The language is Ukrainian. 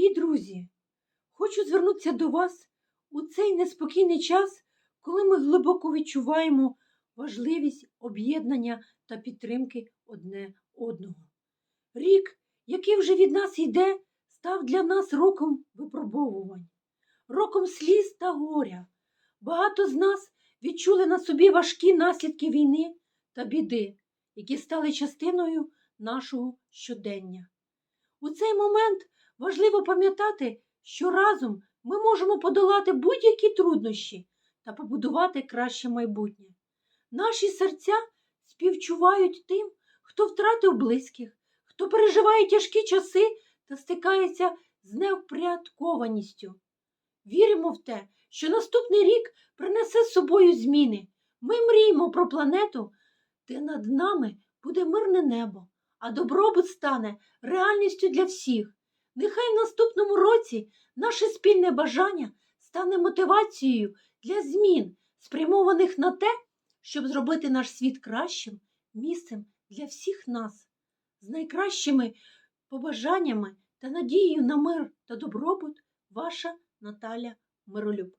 І, друзі, хочу звернутися до вас у цей неспокійний час, коли ми глибоко відчуваємо важливість об'єднання та підтримки одне одного. Рік, який вже від нас йде, став для нас роком випробовувань, роком сліз та горя. Багато з нас відчули на собі важкі наслідки війни та біди, які стали частиною нашого щодення. У цей момент важливо пам'ятати, що разом ми можемо подолати будь-які труднощі та побудувати краще майбутнє. Наші серця співчувають тим, хто втратив близьких, хто переживає тяжкі часи та стикається з невпорядкованістю. Віримо в те, що наступний рік принесе з собою зміни. Ми мріємо про планету, де над нами буде мирне небо, а добробут стане реальністю для всіх. Нехай в наступному році наше спільне бажання стане мотивацією для змін, спрямованих на те, щоб зробити наш світ кращим місцем для всіх нас, з найкращими побажаннями та надією на мир та добробут, ваша Наталя Миролюб.